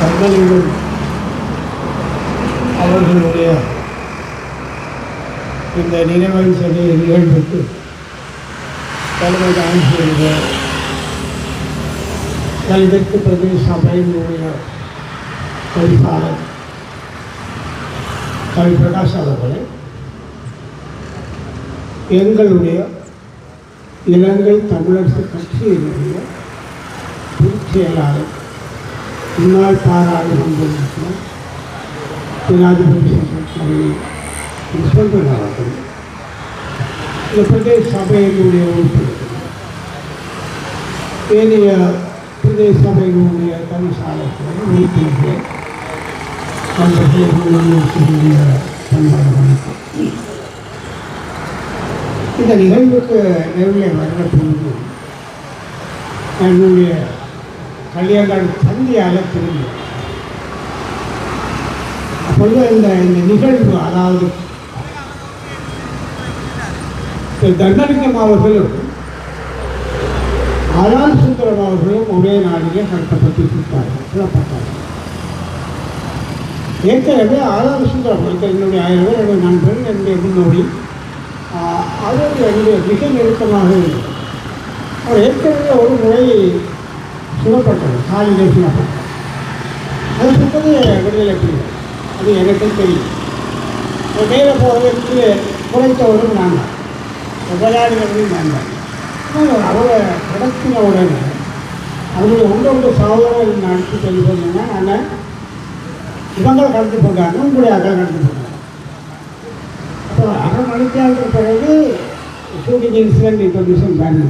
தங்களிலும் அவர்களுடைய இந்த நினைவல் நினைவஞ்சலி நிகழ்வுக்கு தலைமை தான் கல்வெட்டு பிரதேச சபையினுடைய பொறிப்பாளர் கவி பிரகாஷ் அவர்களே எங்களுடைய இலங்கை தமிழரசு கட்சியினுடைய பொதுச் செயலாளர் முன்னாள் பாராளுமன்ற உறுப்பினர் ஜனாதிபதி சொல்றேன் அவர்கள் இந்த பிரதேச சபையினுடைய உறுப்பினர் ஏனைய பிரதேச சபையினுடைய தனிசாளர்கள் மீட்டிங்கள் அந்த பண்பாடு வணக்கம் இந்த நிகழ்வுக்கு நேரில் வர்ற பொழுது என்னுடைய கல்யாணம் இந்தியாவில் திரும்பி அப்பொழுது இந்த இந்த நிகழ்வு அதாவது திரு தண்டலிங்கம் அவர்களும் ஆளால் சுந்தரம் அவர்களும் ஒரே நாளிலே கடத்தப்பட்டு கொடுத்தார்கள் புறப்பட்டார்கள் ஏற்கனவே ஆதார சுந்தரம் என்னுடைய ஆயிரம் என்னுடைய நண்பர் என்னுடைய முன்னோடி ஆஹ், அவர் என்னுடைய மிக நெருக்கமாக இருந்தது. அவர் ஏற்கனவே ஒரு முறை சுடப்பட்டது காலி சுடப்பட்டது அது சுட்டது விடுதலை புலிகள் அது எனக்கு தெரியும். மேலே போகிறதுக்கு குறைத்தவரும் நாங்கள். தான் நாங்கள். ஆனால் அவரை கடத்தின உடனே அவருடைய ஒன்றொன்று சகோதரர் நடத்தி சொல்லி சொன்னீங்கன்னா நான் இவங்களை கடத்தி போகிறாங்க உங்களுடைய அக்கா கடத்தி போட்டாங்க அப்போ அரை மணிக்காலத்துக்கு பிறகு ஷூட்டிங் இன்சிடென்ட் இன்ஃபர்மேஷன் பேன்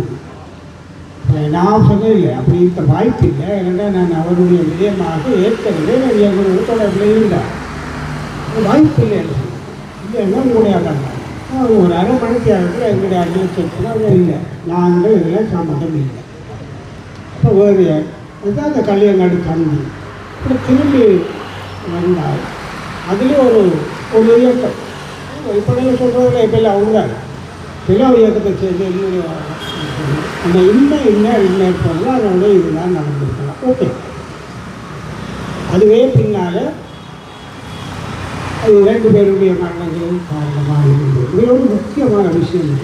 நான் சொன்னதில்லை அப்படி இருக்க வாய்ப்பு இல்லை ஏன்னா நான் அவருடைய விஜயமாக ஏற்கனவே நான் எங்களுடைய தொடர்பில் இருந்தேன் வாய்ப்பு இல்லை இல்லைன்னா உங்களுடைய ஒரு அரை மணிக்கு ஆகிட்டு எங்களுடைய அட்மினிஸ்ட்ரேஷன் இல்லை. நாங்கள் இதில் சம்மந்தம் இல்லை. அப்போ வேறு இதுதான் அந்த கல்யாணாடு கண்டி அப்புறம் திரும்பி வந்தால் அதுலேயும் ஒரு ஒரு இயக்கம். இப்போ நீங்கள் சொல்கிறதுல இப்போ இல்லை அவங்க. சில இயக்கத்தை சேர்ந்து என்னுடைய அந்த இன்ன இல்லை இன்ன இருப்பதெல்லாம் அதோட இதுதான் நடந்திருக்கலாம். ஓகே அதுவே பின்னால் அது இரண்டு பேருடைய மரணங்களும் காரணமாக இருந்தது. இது ஒரு முக்கியமான விஷயம்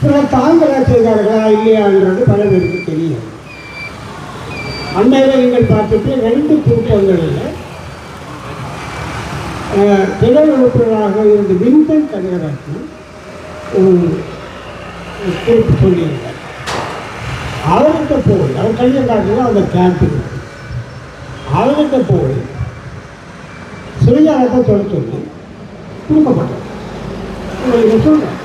பிறகு தாங்களா செய்தார்களா இல்லையான்றது பல பேருக்கு தெரியும் அண்மையில் நீங்கள் பார்த்துட்டு ரெண்டு கூட்டங்களில் திடல் உறுப்பினராக இருந்த வின்சென்ட் கனகரத்னம் ஒரு ஒரு குறிப்பு சொல்லியிருந்தார். அவர்கிட்ட போய் அவர் கல்யாணம் அந்த கேம்பிங் அவர்கிட்ட போய் சிறையாளத்தை சொல்ல சொல்லி கொடுக்கப்பட்டது சொல்கிறேன்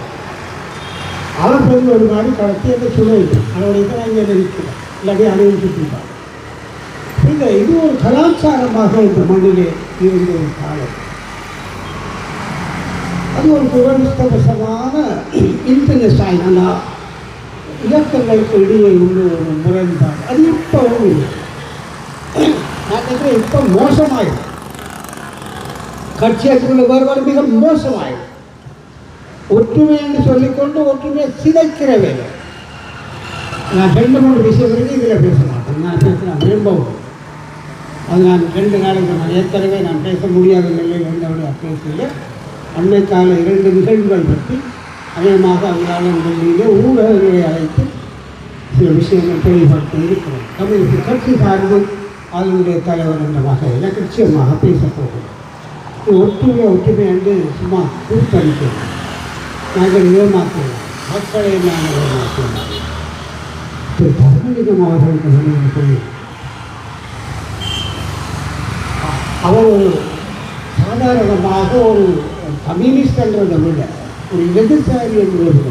அவர் பெண் ஒரு மாதிரி கடத்தி அந்த சுழல் அவருடைய தான் இங்கே நிற்கிறார் இல்லாட்டி அனுபவிச்சுட்டு இந்த இது ஒரு கலாச்சாரமாக இந்த மண்ணிலே இருந்த ஒரு காலம் அது ஒரு துரதிருஷ்டவசமான இன்டர்நெஸ்டாயினா இலக்கங்களுக்கு இடையே உள்ள ஒரு முரண்பாடு. அது இப்போ நான் நினைக்கிறேன் இப்போ மோசமாயிடும் கட்சியத்துக்குள்ள வேறுபாடு மிக மோசமாயிடும் ஒற்றுமை என்று சொல்லிக்கொண்டு ஒற்றுமையை சிதைக்கிற வேலை. நான் ரெண்டு மூணு விஷயங்களுக்கு இதில் பேச மாட்டேன். நான் பேச நான் விரும்பவும் அது நான் ரெண்டு நாளைக்கு நான் ஏற்கனவே நான் பேச முடியாத நிலையில் இருந்தவடைய பேசல அன்னை கால இரண்டு நிகழ்வுகள் பற்றி அநேகமாக அங்காளங்களிலே ஊடகங்களை அழைத்து சில விஷயங்கள் தெளிவுபடுத்தி இருக்கிறோம். தமிழுக்கு கட்சி சார்ந்து அதனுடைய தலைவர் என்ற வகையில் நிச்சயமாக பேசப்போகிறோம் ஒற்றுமை ஒற்றுமை என்று சும்மா கூட்டளிக்கிறோம் நாங்கள் ஏமாற்றுவோம். மக்களை நாங்கள் ஏமாற்றுவோம். திரு தர்மலிங்கம் அவர்களுக்கு நினைவு சொல்லி அவர் ஒரு சாதாரணமாக ஒரு கம்யூனிஸ்ட் என்றதை விட ஒரு இடதுசாரி என்பது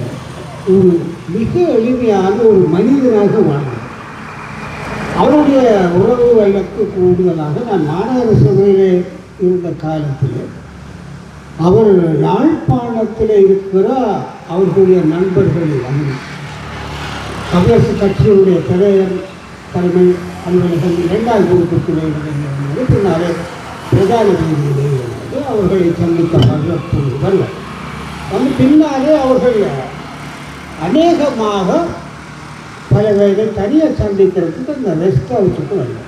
ஒரு மிக எளிமையான ஒரு மனிதனாக வாழ்ந்தார். அவருடைய உறவுகளுக்கு கூடுதலாக நான் மாநகர சபையிலே இருந்த காலத்தில் அவர் யாழ்ப்பாணத்தில் இருக்கிற அவர்களுடைய நண்பர்கள் வந்து தமிழரசு கட்சியினுடைய தலைவர் தலைமை அலுவலகம் இரண்டாவது பொறுப்புக்குள்ளே இருந்தது பின்னாலே பிரதான வீதியிலே இருந்தது அவர்களை சந்தித்த வரப்போது வரல வந்து பின்னாலே அவர்கள் அநேகமாக பல பேரை தனியாக சந்திக்கிறதுக்கு இந்த ரெஸ்ட் ஹவுஸுக்கு வரல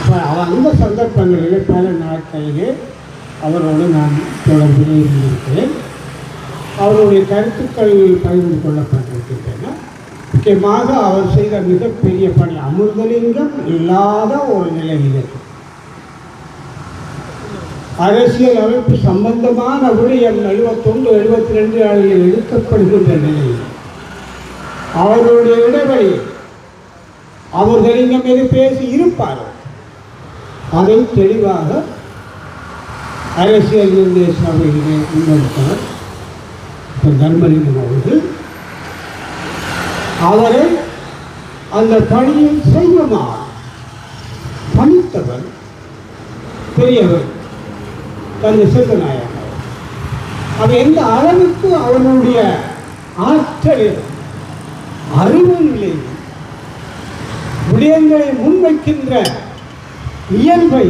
அப்போ அந்த சந்தர்ப்பங்களில் பல நாட்களிலே அவரோடு நான் தொடர்பில் இருந்திருக்கிறேன். அவருடைய கருத்துக்கள் பகிர்ந்து கொள்ளப்பட்டிருக்கின்றன. முக்கியமாக அவர் செய்த மிகப்பெரிய பணி அமிர்தலிங்கம் இல்லாத ஒரு நிலையிலே. அரசியல் அமைப்பு சம்பந்தமான விடயம் எழுபத்தொன்று எழுபத்தி ரெண்டு ஆளில் எடுக்கப்படுகின்ற நிலையில் அவர்களுடைய இடைவெளி இந்த மீது பேசி இருப்பார். அதை தெளிவாக அரசியல் நிர்ணய சபையிலே முன்னெடுத்தவர் தர்மலிங்கம் அவர்கள் அவரை அந்த பணியை செய்வமா பணித்தவர் பெரியவர். தந்தை சேத்தநாயகம் அது எந்த அளவுக்கு அவனுடைய ஆற்றலில் அறிவிலே விடயங்களை முன்வைக்கின்ற இயல்பை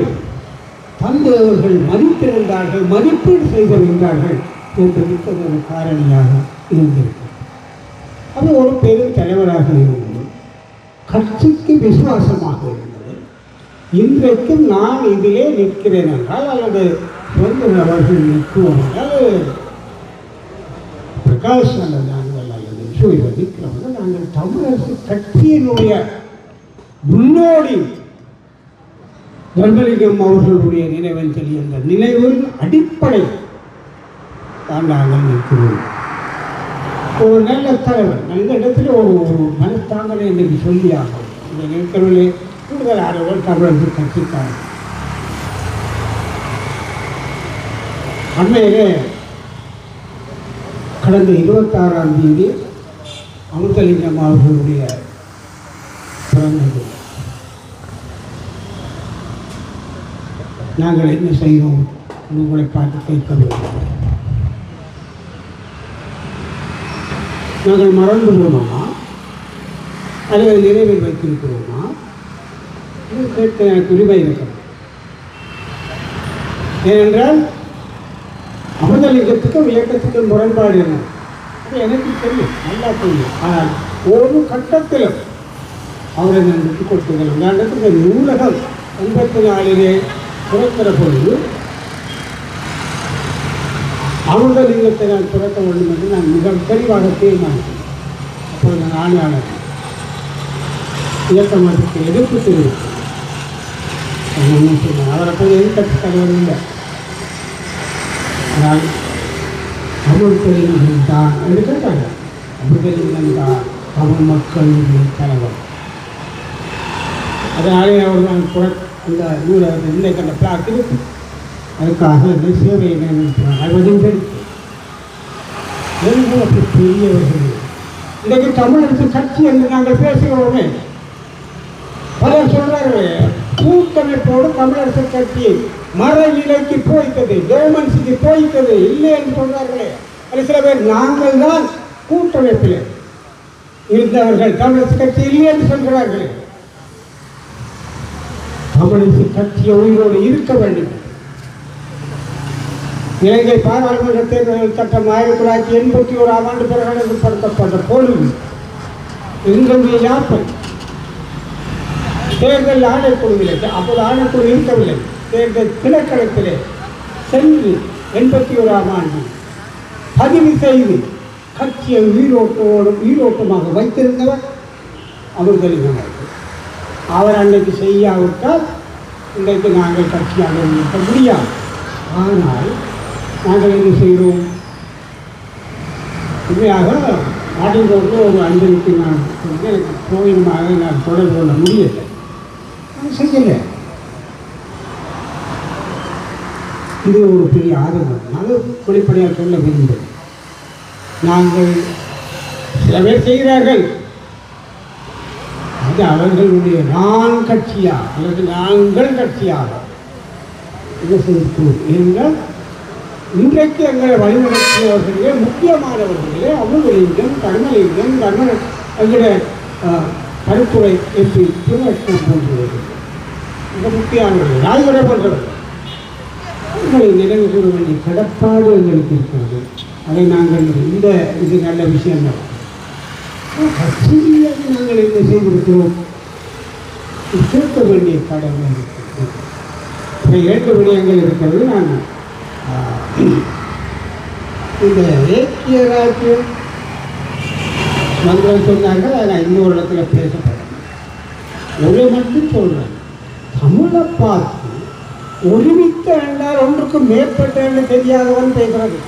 தந்தையவர்கள் மதித்திருந்தார்கள் மதிப்பீடு செய்திருந்தார்கள் என்று மிக்க ஒரு காரணியாக இருந்திருக்கு அது ஒரு பெரும் தலைவராக இருந்தது. கட்சிக்கு விசுவாசமாக இருந்தது. இன்றைக்கும் நான் இதிலே நிற்கிறேன் என்றால் அல்லது சுதந்திர அவர்கள் நிற்குவோம் பிரகாஷ் அல்லது நாங்கள் அல்லது சூரிய நிற்கிறவர்கள் நாங்கள் தமிழரசு கட்சியினுடைய முன்னோடி தர்மலிங்கம் அவர்களுடைய நினைவஞ்சலி என்ற நினைவின் அடிப்படை தான் நாங்கள் நிற்கிறோம். ஒரு நல்ல தலைவர் இந்த இடத்துல ஒரு ஒரு மனத்தாங்கலை இன்றைக்கு சொல்லியாகும் இந்த நிற்கிறவர்களே கூடுதல் ஆர்வல் தமிழரசு கட்சிக்காரர் அண்மையிலே கடந்த இருபத்தாறாம் தேதி அமிர்தலிங்கம் அவர்களுடைய பிறந்தது நாங்கள் என்ன செய்வோம் உங்களை பார்த்து கேட்க வேண்டும் நாங்கள் மறந்து அல்லது நினைவில் வைத்திருக்கிறோமா? கேட்க எனக்கு உரிமை இருக்கிறது ஏனென்றால் அமிர்தலிங்கத்துக்கும் இயக்கத்துக்கும் முரண்பாடு என்ன? அது எனக்கு தெரியும் நல்லா தெரியும். ஆனால் ஒரு கட்டத்திலும் அவரை நான் விட்டுக் கொடுத்ததில்லை அந்த இடத்துல நூலகம் எண்பத்தி நாலிலே திறக்கிற பொழுது அமிர்தலிங்கத்தை நான் திறக்க வேண்டும் என்று நான் மிக தெளிவாக தீர்மானித்தேன். அப்போது நான் ஆணையாளர். இயக்கம் அதற்கு எதிர்ப்பு தெரிவித்தேன். அவரை போய் எதிர்கட்சி தலைவர் இல்லை. நான் ஆனால் அமிர்தலிங்கம் தான் என்று கேட்டாங்க அமிர்தலிங்கம் தான் தமிழ் மக்களுடைய தலைவர். அதனாலே அவர் நான் புற அந்த நூலகத்தை இல்லை கண்ட பிளாக் அதுக்காக இந்த சேவையை நியமிக்கிறார். அது வந்து அப்படி பெரியவர்கள். இன்றைக்கு தமிழரசு கட்சி என்று நாங்கள் பேசுகிறோமே. பலர் சொல்றார்கள் கூட்டமைப்போடு தமிழரசு கட்சி மர நிலைக்கு போய்த்தது டோமன்ஸுக்கு போய்த்தது இல்லை என்று சொல்றார்களே அது சில பேர் நாங்கள் தான் கூட்டமைப்பில் இருந்தவர்கள் தமிழரசு கட்சி இல்லை என்று சொல்கிறார்களே. தமிழரசு கட்சி உயிரோடு இருக்க வேண்டும். இலங்கை பாராளுமன்ற தேர்தல் சட்டம் ஆயிரத்தி தொள்ளாயிரத்தி எண்பத்தி ஓராம் ஆண்டு பிரகடனப்படுத்தப்பட்ட பொழுது எங்களுடைய யாப்பை தேர்தல் ஆணைக்குழுவில் அப்போது ஆணைக்குழு இருக்கவில்லை. தேர்தல் தினக்களத்திலே சென்று எண்பத்தி ஓராம் ஆண்டு பதிவு செய்து கட்சியை உயிரோட்டோடு உயிரோட்டமாக வைத்திருந்தவர் அமிர்தலிங்கம் அவர்கள். அவர் அன்னைக்கு செய்யாவிட்டால் இன்றைக்கு நாங்கள் கட்சியாக இருக்க முடியாது. ஆனால் நாங்கள் என்ன செய்கிறோம்? உண்மையாக நாட்டிற்கு ஒரு அஞ்சலிக்கு நான் வந்து எனக்கு கோயிலுமாக நான் தொடர்பு கொள்ள முடியலை. நான் செய்யலை. இது ஒரு பெரிய ஆதரவு அது வெளிப்படையாக சொல்ல விரும்புகிறேன். நாங்கள் சில பேர் செய்கிறார்கள். அது அவர்களுடைய நான் கட்சியா? அல்லது நாங்கள் கட்சியாக? என்ன என்றால் இன்றைக்கு எங்களை வழிநடத்தியவர்களே முக்கியமானவர்களே அமுதலிங்கம் கர்மலிங்கம் கர்ம எங்களுடைய அஹ், கருத்துறை எம்பி திருவட்டம் போன்றவர்கள். மிக முக்கியமானவர்கள். ராஜவரை போன்றவர்கள். உங்களை நினைவு கூற வேண்டிய கடப்பாடு எங்களுக்கு இருக்கிறது. அதை நாங்கள் இந்த இது நல்ல விஷயம் தான் கட்சியில் நாங்கள் என்ன செய்திருக்கிறோம்? கேட்க வேண்டிய கடமை இருக்கிறது ஏற்ற விடயங்கள் இருக்கிறது நான். இந்த ஏக்கிய ராஜ்யம் மந்திரம் சொன்னார்கள் அதை நான் இன்னொரு இடத்துல பேசப்படுறேன் ஒரு மட்டும் சொல்கிறேன் தமிழை பார்த்து ஒருமித்த என்றால் ஒன்றுக்கு மேற்பட்ட என்று தெரியாதவன் பேசுறது.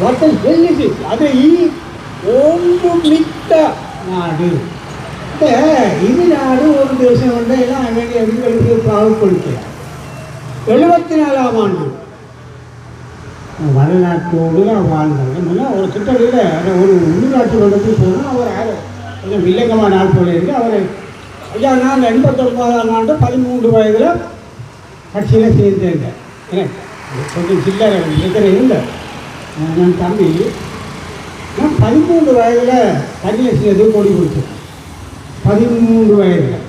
What is hell is it அது இ- ஒன்றுமித்த நாடு. இப்ப இது நாடு ஒரு தேசம் வந்து எல்லாம் அங்கே எங்களுக்கு பாவப்படுத்தலாம் எழுபத்தி நாலாம் ஆண்டு. வடநாட்டோடு நான் வாழ்ந்தேன் முன்ன ஒரு கிட்டத்தட்ட ஒரு உள்நாட்டு வளர்த்து போனால் அவர் யார் கொஞ்சம் வில்லங்கமான நாட்கள் போல அவர் ஐயா நான் எண்பத்தொன்பதாம் ஆண்டு பதிமூன்று வயதில் கட்சியில் சேர்ந்தேங்க எனக்கு கொஞ்சம் சில்லறை இருக்கிற இல்லை. நான் தம்பி நான் பதிமூன்று வயதில் தண்ணியை சேர்ந்து கொடி கொடுத்தேன். பதிமூன்று வயதில்.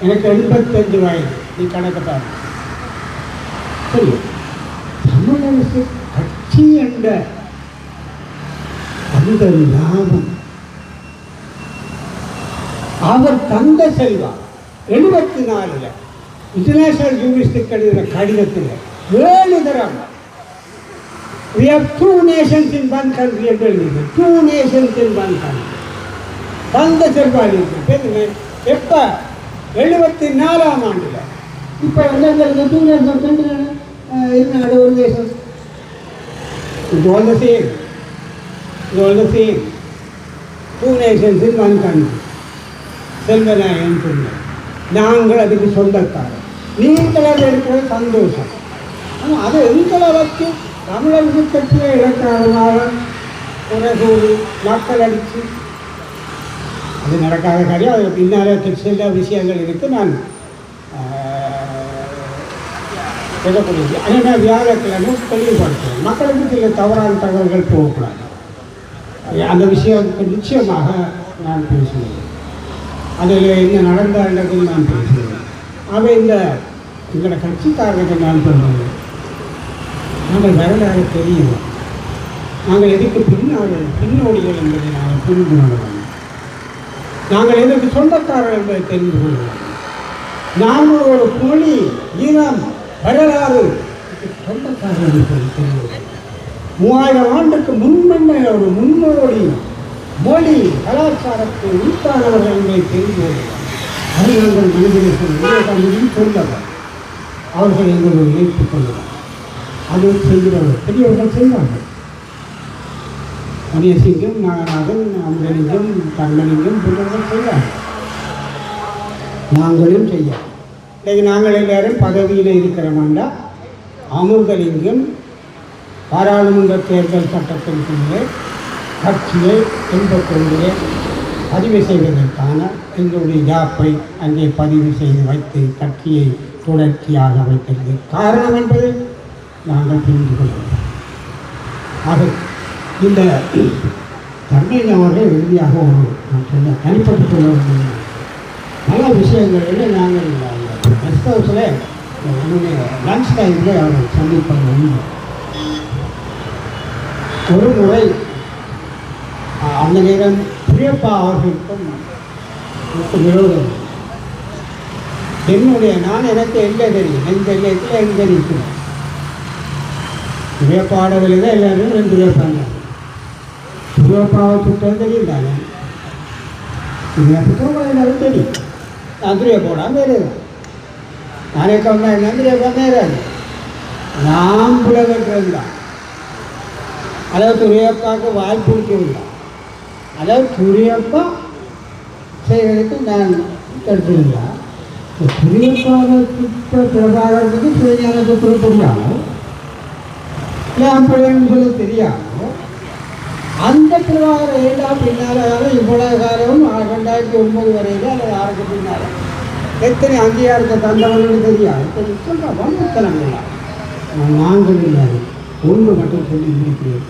எனக்கு எண்பத்தஞ்சு வயது. நீ கணக்கத்தான் சரி. தமிழரசு கட்சி என்ற அந்த லாபம். அவர் தந்த செல்வா எழுபத்தி நாலுல. இன்டர்நேஷனல் யூனிவர்சிட்டிக்கு எழுதின கடிதத்தில் ஏழு தரம் We have two nations in one country என்று எழுதியிருக்கு two nations in one country தந்த செல்வா இருக்கு எப்ப எழுபத்தி நாலாம் ஆண்டுல இப்ப வந்து எங்களுக்கு டூ நேஷன் ரெண்டு நாடு ஒரு தேசம் It's all the same. It's all the same. Two nations in one country. Selvanayagan சொன்னார் நாங்கள் அதுக்கு சொந்தக்காரர் நீங்களாக இருக்கிற சந்தோஷம். ஆனால் அதை எங்களை வச்சு தமிழருக்கு கட்சியை இலக்காரமாக குறை கூறி மக்கள் அடித்து. அது நடக்காத காரியம். அது பின்னாலே சில விஷயங்கள் இருக்கு. நான் சொல்லக்கூடியது. ஆனால் வியாழக்கிழமை தெளிவுபடுத்துவேன். மக்களுக்கு சில தவறான தகவல்கள் போகக்கூடாது. அந்த விஷயத்துக்கு நிச்சயமாக நான் பேசுவேன். அதில் என்ன நடந்தாண்டது நான் பேசுவேன். அவன் இந்த எங்களோட கட்சிக்காரர்கள் நான் சொல்வது நாங்கள் வரலாறு தெரியும். நாங்கள் எதுக்கு பின்னால் பின்னோடிகள் என்பதை நாங்கள் புரிந்து கொள்வோம் நாங்கள் எதற்கு சொந்தக்காரர்கள் என்பதை தெரிந்து கொள்கிறோம் நாங்கள் ஒரு மொழி ஈரம் வரலாறு சொந்தக்காரர்கள் என்பதை தெரிந்து மூவாயிரம் ஆண்டுக்கு முன்மன்ன ஒரு முன்னோடி மொழி கலாச்சாரத்தை உத்தானவர்கள் என்பதை தெரிந்து கொள்வோம் அறிஞர்கள் நாங்கள் மனிதர்கள் சொல்லவர் அவர்கள் எங்களை இணைத்துக் கொள்ளலாம் அது செய்கிறார்கள் பெரியவர்கள் செய்வார்கள். மணியசிங்கம் நாகநாதன் அம்பலிங்கம் கண்ணலிங்கம் போன்றவர்கள் செய்வார்கள். நாங்களும் செய்ய இன்றைக்கு நாங்கள் எல்லாரும் பதவியில் இருக்கிறோம்டா அமிர்தலிங்கம் பாராளுமன்ற தேர்தல் சட்டத்தின் கீழே கட்சியை எண்பத்தொன்றிலே பதிவு செய்வதற்கான எங்களுடைய யாப்பை அங்கே பதிவு செய்து வைத்து கட்சியை தொடர்ச்சியாக வைத்தது காரணம் என்று நாங்கள் புரிந்து கொள்வோம் ஆக இந்த தன்மையின் அவர்கள் இறுதியாக ஒரு நான் சொன்ன தனிப்பட்டு சொல்ல பல விஷயங்களில் நாங்கள் கெஸ்ட் ஹவுஸில் என்னுடைய லஞ்ச் டைமில் அவர்கள் சந்திப்பது உண்டு. ஒரு முறை அந்த நேரம் பெரியப்பா அவர்களுக்கும் எனக்கு விரோதம் என்னுடைய நான் எனக்கு எங்கே தெரியும்? எந்த எல்லையத்தில் எங்கே நிற்கிறேன் பிரியப்பாடவில் தான் எல்லாரும் ரெண்டு பேர் பண்ணாங்க பிரியப்பாவை தெரியும் தானே பிரியப்புக்கும் எல்லாரும் தெரியும். நான் பிரியப்போடா வேறு நானே கம்மா என்ன பிரியப்பா வேறு நாம் புலகற்றது தான். அதாவது துரியப்பாவுக்கு வாய் பிடிக்கவில்லை அதாவது துரியப்பா செய்வதற்கு நான் கருத்துங்களா துரியப்பாவை சுத்த சிவஞான சுத்திரம் தெரியாமல் ஏன் பிள்ளைன்னு சொல்ல தெரியாமல்? அந்த பிரபாகரம் ஏழாம் பின்னால இவ்வளவு காலம் ரெண்டாயிரத்தி ஒன்பது வரையில அல்லது ஆறுக்கு பின்னால? எத்தனை அங்கீகாரத்தை தந்தவர்கள் தெரியாது. இப்ப சொல்ற வந்தத்தனங்களா நாங்கள் இல்லை ஒன்று மட்டும் சொல்லி இருக்கிறேன்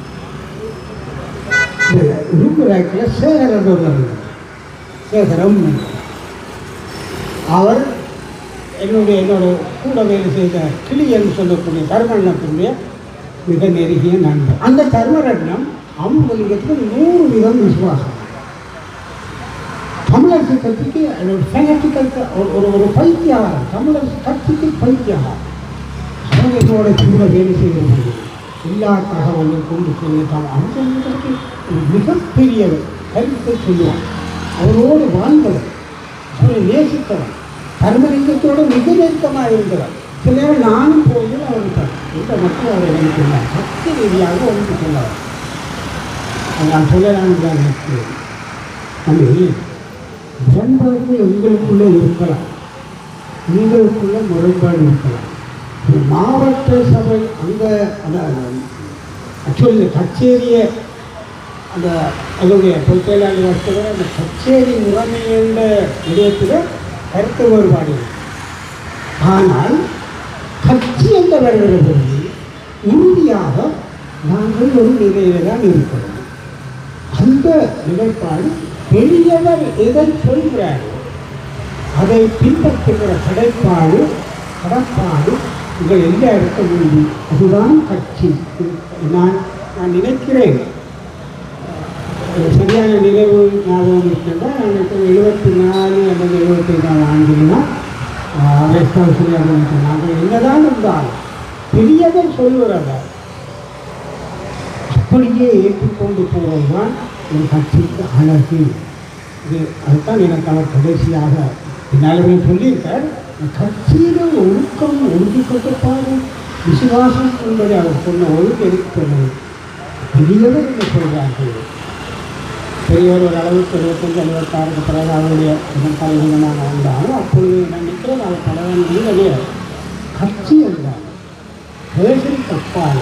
உருக்குறாக்கில் சேகரன் ஒருவர் சேகரம். அவர் என்னுடைய என்னோட கூட வேலை செய்த கிளி என்று சொல்லக்கூடிய தர்மரத்தினுடைய மிக நெருங்கிய நண்பர். அந்த தர்மரட்னம் அமுதலிங்கத்துக்கு நூறு விதம் விசுவாசம். தமிழரசு கட்சிக்கு அது ஒரு ஒரு ஒரு ஒரு பைத்தியகாரம் தமிழரசு கட்சிக்கு பைத்தியகாரம் சூரியனோட கூட வேலை செய்ய எல்லா தகவலையும் கொண்டு செல்லலாம் அம்சங்களுக்கு ஒரு மிகப்பெரியவர் கருத்தை சொல்லுவான் அவரோடு வாழ்ந்தவர் அவரை நேசித்தவர் தர்மலிங்கத்தோடு மிக நெருக்கமாக இருந்தவர். சில நேரம் நானும் போய் அவருக்கு இந்த மக்கள் அவரை நினைக்கிறார். சக்தி ரீதியாக ஒன்று சொன்னவர் நான் சொல்லலாம் தான் எனக்கு முரண்பாடுகள் உங்களுக்குள்ளே இருக்கலாம். உங்களுக்குள்ள முரண்பாடு இருக்கலாம். மாவட்ட சபை அந்த அந்த ஆக்சுவலி இந்த கச்சேரியை அந்த அதனுடைய பொதுச்செயலாளர் வசதியில் அந்த கச்சேரி முறைமையுள்ள விடயத்தில் கருத்து வேறுபாடு ஆனால் கட்சி என்ற வருகிற பொழுது உறுதியாக நாங்கள் ஒரு நிலையில தான் இருக்கிறோம். அந்த நிலைப்பாடு பெரியவர் எதை சொல்கிறார் அதை பின்பற்றுகிற கடைப்பாடு கடப்பாடு உங்கள் எந்த இருக்க முடியும் அதுதான் கட்சி. நான் நான் நினைக்கிறேன். சரியான நினைவு ஞாபகம் இருக்கின்றால் எனக்கு எழுபத்தி நாலு அல்லது எழுபத்தி நாலு ஆண்டுனா ரெஸ்ட் ஹவுஸில் நாங்கள் என்னதான் இருந்தாலும் பெரியதை சொல்லுறவர் அப்படியே ஏற்றுக்கொண்டு போவது தான் ஒரு கட்சிக்கு அழகு. இது அதுதான் எனக்கு அவர் கடைசியாக பின்னாலுமே சொல்லியிருக்கார். கட்சியில் ஒழுக்கம் ஒழுங்கு கட்டுப்பாடு விசுவாசம் என்பதை அவர் சொன்ன ஒழுங்கு இருக்கிறது பெரியவர் என்று சொல்கிறார்கள் பெரியவர் ஒரு அளவுக்கு இருபத்தஞ்சு அறுபத்தாறுக்கு பிறகு அவருடைய தலைவீனமாக இருந்தாலும் அப்பொழுது நான் நிற்கிறேன் அவர் தலைவன் இல்லையே கட்சி என்றார். பேசி தப்பாக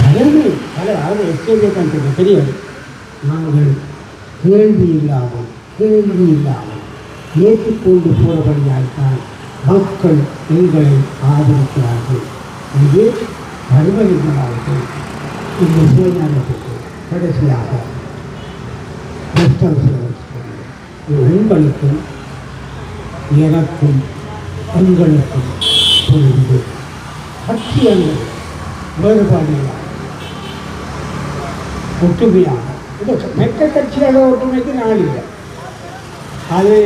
தலைமை பல அதாவது எச்சரிக்கை கண்ட்ரி பெரியவர் நாங்கள் கேள்வி இல்லாமல் கேள்வி இல்லாமல். ஏற்றுக்கொண்டு போறபடியால்தான் மக்கள் எங்களை ஆதரிக்கிறார்கள். இது தர்மலிங்கமாவர்கள் இந்த சுயநலத்துக்கு கடைசியாக உங்களுக்கும் எனக்கும் உங்களுக்கும் புரிந்து கட்சி வேறுபாடுகளாக ஒற்றுமையாக. இது மற்ற கட்சியோட ஒற்றுமைக்கு நாள் இல்லை. அது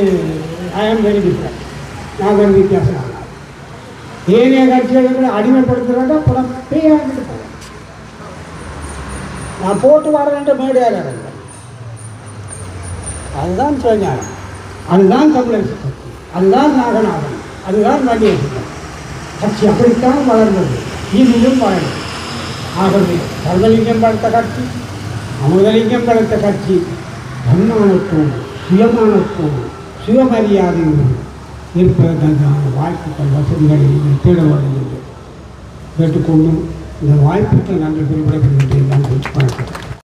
ஐ ஆம் வெரி டிஃப்ரெண்ட் நான் ஒரு வித்தியாசம் ஏனைய கட்சிகளுக்கு அடிமைப்படுத்துகிறதா படம் பேயாங்கிட்டு போகிறேன் நான் போட்டு வரேன்ற மேடையாக இருந்தேன் அதுதான் சிவஞானம் அதுதான் தமிழர் கட்சி அதுதான் நாகநாதன். அதுதான் வன்னியரசு கட்சி கட்சி அப்படித்தான் வளர்ந்தது. இனியும் வளரும் ஆகவே சர்வலிங்கம் படுத்த கட்சி அமுதலிங்கம் படுத்த கட்சி தன்மானத்தோடு சுயமானத்தோடு சுயமரியாதையுடன் இருப்பதற்கான வாய்ப்புகள் வசதிகளை நீங்கள் தேட வேண்டும் என்று கேட்டுக்கொண்டும் இந்த வாய்ப்புகள் நன்கு குறிப்பிடப்படுகின்றேன் நன்றி வணக்கம்.